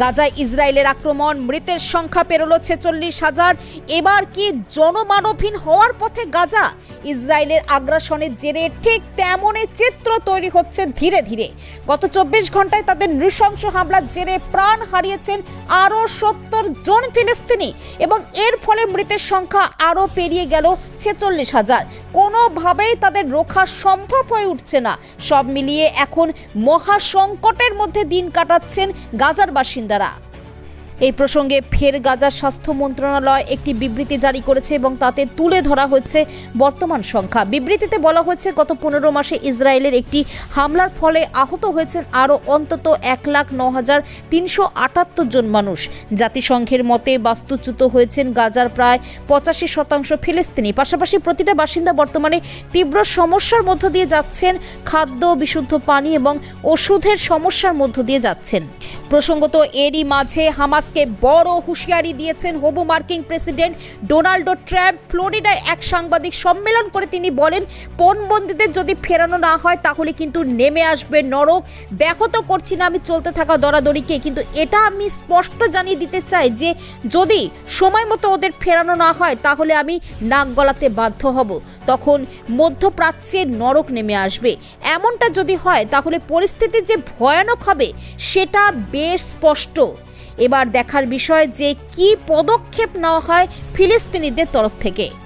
গাজায় ইসরায়েলের আক্রমণ, মৃতের সংখ্যা পেরোলো ছেচল্লিশ হাজার। এবার কি জনমানবহীন হওয়ার পথে গাজা? ইসরায়েলের আগ্রাসনের জেরে ঠিক তেমনই চিত্র তৈরি হচ্ছে ধীরে ধীরে। গত চব্বিশ ঘন্টায় তাদের নৃশংস হামলার জেরে প্রাণ হারিয়েছেন আরও সত্তর জন ফিলিস্তিনি এবং এর ফলে মৃতের সংখ্যা আরও পেরিয়ে গেল ছেচল্লিশ হাজার। কোনোভাবেই তাদের রক্ষা সম্ভব হয়ে উঠছে না। সব মিলিয়ে এখন মহা সংকটের মধ্যে দিন কাটাচ্ছেন গাজার వచ్చిందరా এই প্রসঙ্গে ফের গাজার স্বাস্থ্য মন্ত্রণালয় একটি বিবৃতি জারি করেছে এবং তাতে তুলে ধরা হয়েছে বর্তমান সংখ্যা। বিবৃতিতে বলা হয়েছে গত পনেরো মাসে ইসরায়েলের একটি হামলার ফলে আহত হয়েছেন আরও অন্তত এক লাখ ন হাজার তিনশো আটাত্তর জন মানুষ। জাতিসংঘের মতে বাস্তুচ্যুত হয়েছেন গাজার প্রায় পঁচাশি শতাংশ ফিলিস্তিনি। পাশাপাশি প্রতিটা বাসিন্দা বর্তমানে তীব্র সমস্যার মধ্য দিয়ে যাচ্ছেন, খাদ্য, বিশুদ্ধ পানি এবং ওষুধের সমস্যার মধ্য দিয়ে যাচ্ছেন। প্রসঙ্গত, এরই মাঝে হামাসকে বড় হুঁশিয়ারি দিয়েছেন হবু মার্কিন প্রেসিডেন্ট ডোনাল্ডো ট্রাম্প। ফ্লোরিডায় এক সাংবাদিক সম্মেলন করে তিনি বলেন, পণবন্দীদের যদি ফেরানো না হয়, তাহলে কিন্তু নেমে আসবে নরক। ব্যাহত করছি না আমি, চলতে থাকা দরাদরিকে। কিন্তু এটা আমি স্পষ্ট জানিয়ে দিতে চাই যে, যদি সময় মতো ওদের ফেরানো না হয়, তাহলে আমি নাক গলাতে বাধ্য হব। তখন মধ্যপ্রাচ্যের নরক নেমে আসবে। এমনটা যদি হয়, তাহলে পরিস্থিতি যে ভয়ানক হবে, সেটা বেশ স্পষ্ট। এবার দেখার বিষয় যে কি পদক্ষেপ নেওয়া হয় ফিলিস্তিনিদের তরফ থেকে।